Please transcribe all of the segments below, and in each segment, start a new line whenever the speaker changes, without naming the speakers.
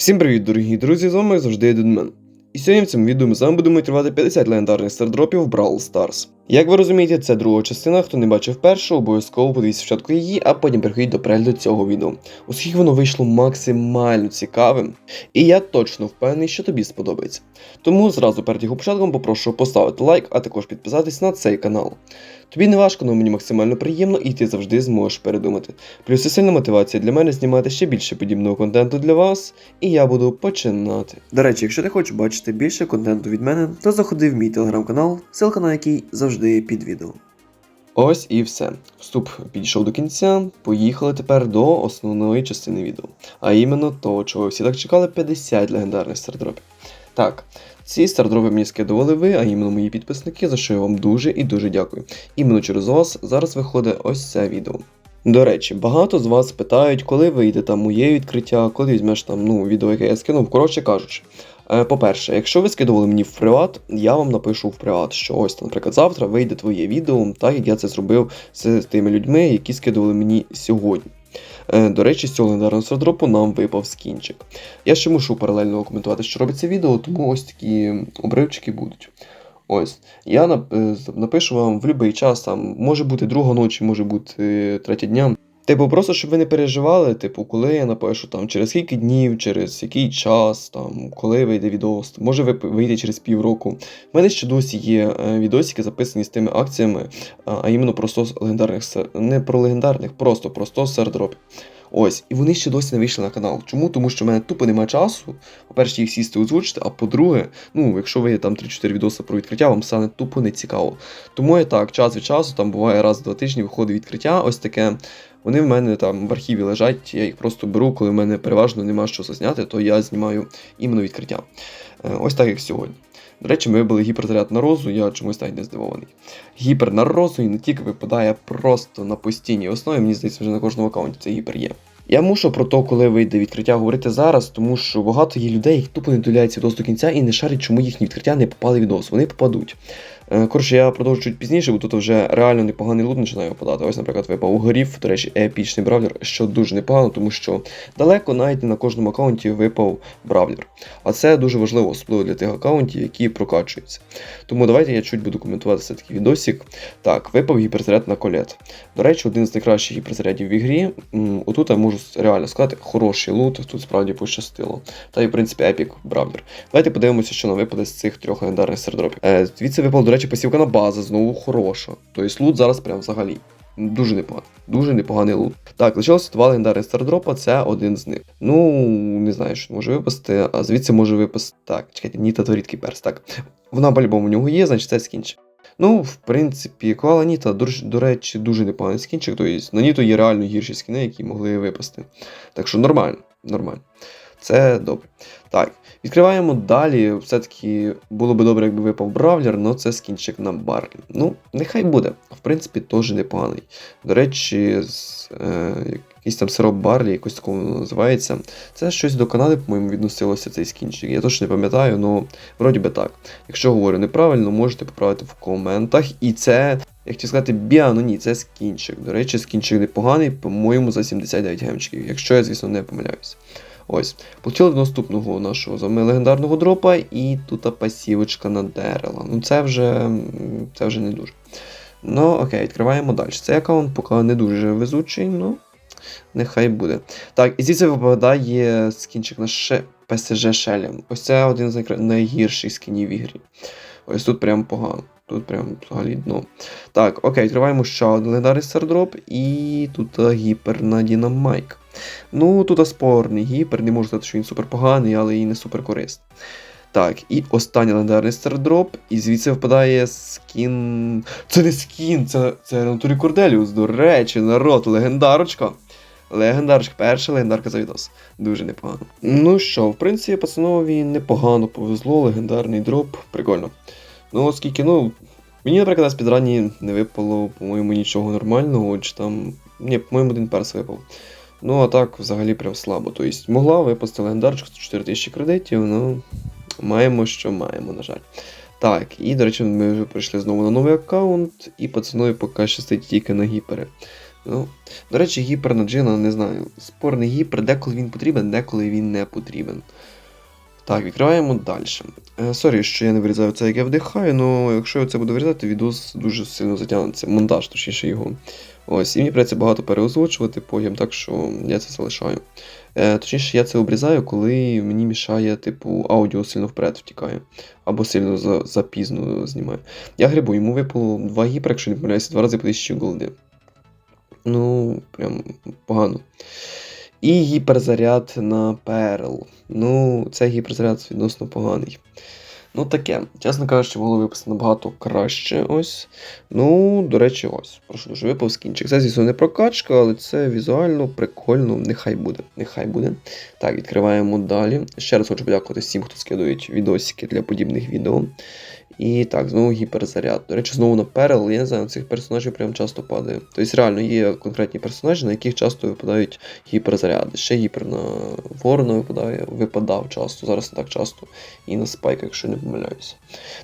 Всім привіт, дорогі друзі! З вами завжди Дедмен. І сьогодні в цьому відео ми з вами будемо відкривати 50 легендарних стардропів Brawl Stars. Як ви розумієте, це друга частина. Хто не бачив першу, обов'язково подивіться спочатку її, а потім переходіть до перегляду цього відео, оскільки воно вийшло максимально цікавим, і я точно впевнений, що тобі сподобається. Тому зразу перед його початком попрошу поставити лайк, а також підписатись на цей канал. Тобі не важко, але мені максимально приємно, і ти завжди зможеш передумати. Плюс це сильна мотивація для мене знімати ще більше подібного контенту для вас, і я буду починати. До речі, якщо ти хочеш бачити більше контенту від мене, то заходи в мій телеграм-канал, ссылка на який завжди під відео. Ось і все. Вступ підійшов до кінця. Поїхали тепер до основної частини відео. А іменно того, чого всі так чекали, 50 легендарних стардропів. Так, ці стардропи мені скидували ви, а іменно мої підписники, за що я вам дуже і дуже дякую. Іменно через вас зараз виходить ось це відео. До речі, багато з вас питають, коли вийде там моє відкриття, коли візьмеш там ну, відео, яке я скинув. Коротше кажучи. Е, По-перше, якщо ви скидували мені в приват, я вам напишу в приват, що ось, наприклад, завтра вийде твоє відео, так як я це зробив з тими людьми, які скидували мені сьогодні. Е, До речі, з цього легендарного стардропу нам випав скінчик. Я ще мушу паралельно коментувати, що робиться відео, тому ось такі обривчики будуть. Ось, я е, напишу вам в будь-який час, там, може бути друга ночі, може бути третя дня. Типу, просто щоб ви не переживали, типу, коли я напишу там через скільки днів, через який час, там, коли вийде відос, може вийде через півроку. У мене ще досі є е, відосики, записані з тими акціями, а, іменно про 100 легендарних не про легендарних, просто про 100 сердропів. Ось, і вони ще досі не вийшли на канал. Чому? Тому що в мене тупо немає часу. По-перше, їх сісти озвучити, а по-друге, ну, якщо ви там 3-4 відоси про відкриття, вам стане тупо не цікаво. Тому я так, час від часу, там буває раз в два тижні виходить відкриття, ось таке. Вони в мене там в архіві лежать, я їх просто беру, коли в мене переважно нема що зазняти, то я знімаю іменно відкриття. Е, Ось так як сьогодні. До речі, ми вибили гіперзаряд на розу, я чомусь навіть не здивований. Гіпер на розу і не тільки випадає просто на постійній основі, мені здається, вже на кожному аккаунті цей гіпер є. Я мушу про те, коли вийде відкриття, говорити зараз, тому що багато є людей, які тупо не доляються відос до кінця і не шарять, чому їхні відкриття не попали в відос. Вони попадуть. Е, Коротше, я продовжу чуть пізніше, бо тут вже реально непоганий лут починає випадати. Ось, наприклад, випав горів, до речі, епічний бравлер, що дуже непогано, тому що далеко навіть не на кожному аккаунті випав бравлер. А це дуже важливо, особливо для тих аккаунтів, які прокачуються. Тому давайте я чуть буду коментувати все таки відосик. Так, випав гіперзаряд на колет. До речі, один з найкращих гіперзарядів в ігрі. Отут я можу реально сказати, хороший лут, тут справді пощастило. Та й в принципі епік бравлер. Давайте подивимося, що нам випаде з цих трьох легендарних сердропів. Е, звідси випала, до речі, посівка на база, знову хороша. Тобто лут зараз прям взагалі. Дуже непоганий. Дуже непоганий лут. Так, лишилося два легендарних стардропа, це один з них. Ну, не знаю, що може випасти, а звідси може випасти. Так, чекайте, Ніта то рідкий перс. Так. Вона по-любому у нього є, значить це скінчик. Ну, в принципі, Коала Ніта, до, речі- до речі, дуже непоганий скінчик. Тобто на Ніту є реально гірші скіни, які могли випасти. Так що нормально, нормально. Це добре. Так, відкриваємо далі. Все-таки було би добре, якби випав бравлер, але це скінчик на Барлі. Ну, нехай буде. В принципі, теж непоганий. До речі, з, е, якийсь там сироп Барлі, якось такому називається. Це щось до Канади, по-моєму, відносилося цей скінчик. Я точно не пам'ятаю, але вроді би так. Якщо говорю неправильно, можете поправити в коментах. І це, як хотів сказати, біа, ну ні, це скінчик. До речі, скінчик непоганий, по-моєму, за 79 гемчиків, якщо я, звісно, не помиляюсь. Ось. Получили наступного нашого з легендарного дропа, і тут пасівочка на Дерела. Ну це вже, це вже не дуже. Ну, окей, відкриваємо далі. Цей аккаунт поки не дуже везучий, ну нехай буде. Так, і звідси випадає скінчик на ше... PSG Шелем. Ось це один з найгірших скінів в ігрі. Ось тут прям погано. Тут прям взагалі дно. Так, окей, відкриваємо ще один легендарний стардроп, і тут гіпер на Дінамайк. Ну, тут спорний гіпер, не можу сказати, що він супер поганий, але і не супер корисний. Так, і останній легендарний стардроп, і звідси впадає скін. Це не скін, це, це Натурі Корделіус. До речі, народ, легендарочка. Легендарочка, перша легендарка за відос. Дуже непогано. Ну що, в принципі, пацанові непогано повезло, легендарний дроп, прикольно. Ну, оскільки, ну, мені, наприклад, на спідрані не випало, по-моєму, нічого нормального, чи там. Ні, по-моєму, один перс випав. Ну, а так, взагалі, прям слабо. Тобто, могла випасти легендарочку з 4000 кредитів, ну, маємо, що маємо, на жаль. Так, і, до речі, ми вже прийшли знову на новий аккаунт, і пацанові поки щастить тільки на гіпери. Ну, до речі, гіпер на джина, не знаю. Спорний гіпер, деколи він потрібен, деколи він не потрібен. Так, відкриваємо далі. Е, Сорі, що я не вирізаю це, як я вдихаю, але якщо я це буду вирізати, відос дуже сильно затягнеться. Монтаж, точніше його. Ось, і мені придеться багато переозвучувати потім, так що я це залишаю. Е, точніше, я це обрізаю, коли мені мішає, типу, аудіо сильно вперед втікає. Або сильно за, запізно знімає. Я грибу, йому випало 2 гіпер, якщо не помиляюся, два рази по 1000 голди. Ну, прям погано. І гіперзаряд на перл. Ну, цей гіперзаряд відносно поганий. Ну, таке, чесно кажучи, могло випасти набагато краще. Ось. Ну, до речі, ось. Прошу дуже випав скінчик. Це, звісно, не прокачка, але це візуально прикольно. Нехай буде. Нехай буде. Так, відкриваємо далі. Ще раз хочу подякувати всім, хто скидують відосики для подібних відео. І так, знову гіперзаряд. До речі, знову на перел, я не знаю, на цих персонажів прям часто падає. Тобто реально є конкретні персонажі, на яких часто випадають гіперзаряди. Ще гіпер на ворона випадає, випадав часто, зараз не так часто. І на спайка, якщо не помиляюся.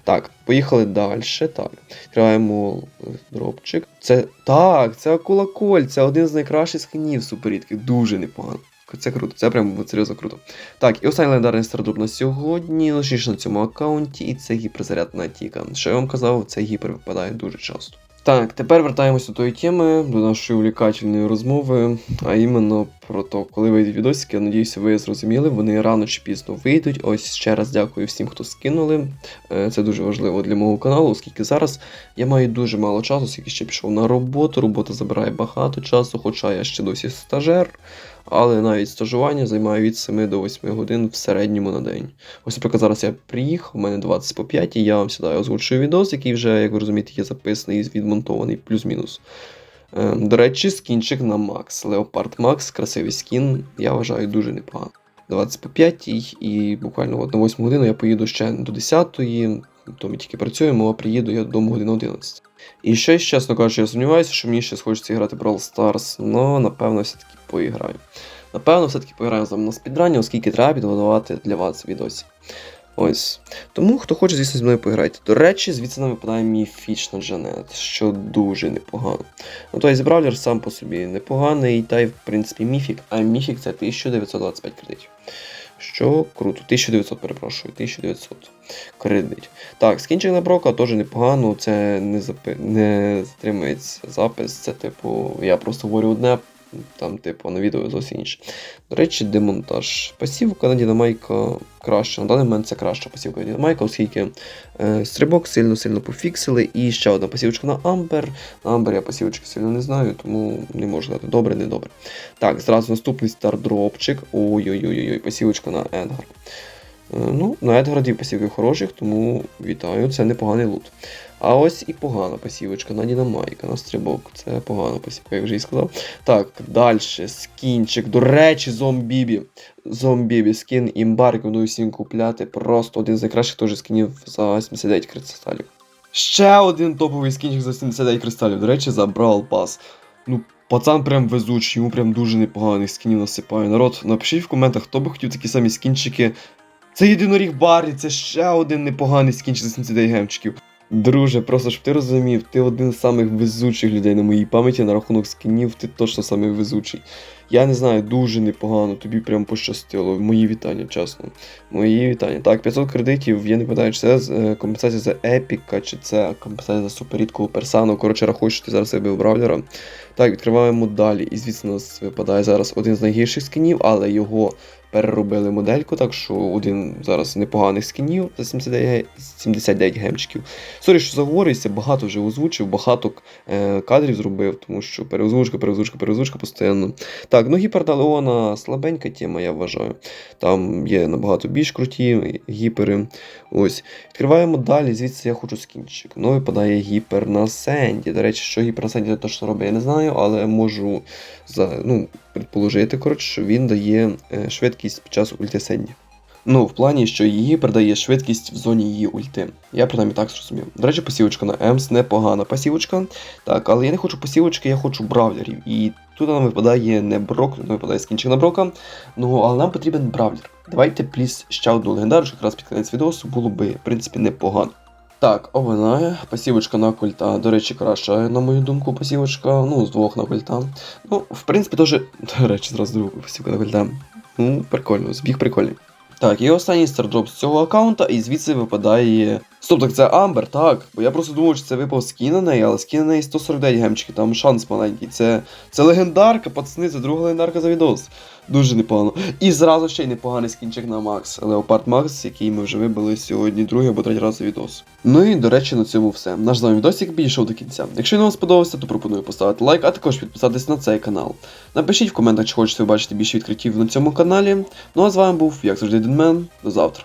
Так, поїхали далі. Так, відкриваємо дропчик. Це. Так, це акула Коль, це один з найкращих скинів суперрідких. Дуже непогано. Це круто, це прям серйозно круто. Так, і останній легендарний стардроп на сьогодні, лише на цьому аккаунті, і це гіперзаряд на Тіка. Що я вам казав, цей гіпер випадає дуже часто. Так, тепер вертаємося до тої теми, до нашої увлікательної розмови, а іменно про те, коли вийдуть відосики, я надіюся, ви зрозуміли, вони рано чи пізно вийдуть. Ось ще раз дякую всім, хто скинули. Е, Це дуже важливо для мого каналу, оскільки зараз я маю дуже мало часу, оскільки ще пішов на роботу. Робота забирає багато часу, хоча я ще досі стажер. Але навіть стажування займає від 7 до 8 годин в середньому на день. Ось, наприклад, зараз я приїхав, у мене 20 по 5, і я вам сідаю озвучую відос, який вже, як ви розумієте, є записаний і відмонтований плюс-мінус. Е, До речі, скінчик на Макс. Leopard Max, красивий скін, я вважаю дуже непогано. 20 по 5 і буквально от на 8 годину я поїду ще до 10, то ми тільки працюємо, а приїду я додому годину 11. І ще, чесно кажучи, я сумніваюся, що мені ще схочеться грати Brawl Stars, але напевно все-таки поіграю. Напевно, все-таки поіграю з вами на спідрані, оскільки треба підготувати для вас відосі. Ось. Тому, хто хоче, звісно, зі мною пограйте. До речі, звідси нам випадає міфічна Джанет, що дуже непогано. Ну, той Бравлер сам по собі непоганий, та й, в принципі, міфік, а міфік це 1925 кредитів. Що круто, 1900, перепрошую, 1900 кредитів. Так, скінчик на брока теж непогано, це не, запи... не затримується запис, це типу, я просто говорю одне, там, типу, на відео зовсім інше. До речі, демонтаж. Пасівка на Дінамайка краща. На даний момент це краща пасівка на Дінамайка, оскільки е, стрибок сильно-сильно пофіксили. І ще одна пасівочка на Амбер. На Амбер я пасівочки сильно не знаю, тому не можу сказати добре, не добре. Так, зразу наступний стардропчик. Ой-ой-ой, пасівочка на Едгар. Е, Ну, на Едгара дві пасівки хороших, тому вітаю, це непоганий лут. А ось і погана пасівочка на Дінамайка, на стрибок. Це погана пасівка, як вже і сказав. Так, далі, скінчик. До речі, зомбібі. Зомбібі, скін імбар, рекомендую всім купляти. Просто один з найкращих теж скінів за 79 кристалів. Ще один топовий скінчик за 79 кристалів. До речі, за Brawl Pass. Ну, пацан прям везучий, йому прям дуже непоганих скінів насипає. Народ, напишіть в коментах, хто би хотів такі самі скінчики. Це єдиноріг Баррі, це ще один непоганий скінчик за 79 гемчиків. Друже, просто щоб ти розумів, ти один з самих везучих людей на моїй пам'яті на рахунок скінів, ти точно самий везучий. Я не знаю, дуже непогано, тобі прям пощастило. Мої вітання, чесно. Мої вітання. Так, 500 кредитів, я не пам'ятаю, чи це е, компенсація за епіка, чи це компенсація за суперрідкову персану. Коротше, рахуй, що ти зараз себе бравлера. Так, відкриваємо далі. І звісно, у нас випадає зараз один з найгірших скінів, але його переробили модельку, так що один зараз непоганих скінів за 79, 79 гемчиків. Сорі, що заговорююся, багато вже озвучив, багато е, кадрів зробив, тому що переозвучка, переозвучка, переозвучка постійно. Так, ну гіпердалеона слабенька тема, я вважаю. Там є набагато більш круті гіпери. Ось. Відкриваємо далі, звідси я хочу скінчик. Ну, випадає гіпер на Сенді. До речі, що гіпер на Сенді точно робить, я не знаю, але можу за, ну, предположити, коротше, що він дає е, швидкість під час ульти Сенді. Ну, в плані, що її передає швидкість в зоні її ульти. Я принаймні так зрозумів. До речі, посівочка на Емс непогана посівочка. Так, але я не хочу посівочки, я хочу бравлерів. І тут нам випадає не брок, нам випадає скінчик на брока. Ну, але нам потрібен бравлер. Давайте, пліс, ще одну легендарну, що якраз під кінець відео було би, в принципі, непогано. Так, обинає. Пасівочка на культа. До речі, краща, на мою думку, пасівочка. Ну, з двох на культа. Ну, в принципі, теж. До речі, зразу другу пасівка на культа. Ну, прикольно, збіг прикольний. Так, і останній стардроп з цього аккаунта, і звідси випадає. Стоп, так це Амбер, так. Бо я просто думав, що це випав скін на неї, але скін на неї 149 гемчиків, там шанс маленький. Це, це легендарка, пацани, це друга легендарка за відос. Дуже непогано. І зразу ще й непоганий скінчик на Макс. Леопард Макс, який ми вже вибили сьогодні другий або третій раз за відос. Ну і до речі, на цьому все. Наш з вами відосик підійшов до кінця. Якщо він вам сподобався, то пропоную поставити лайк, а також підписатись на цей канал. Напишіть в коментах, чи хочете бачити більше відкриттів на цьому каналі. Ну а з вами був, як завжди, Дедмен. До завтра.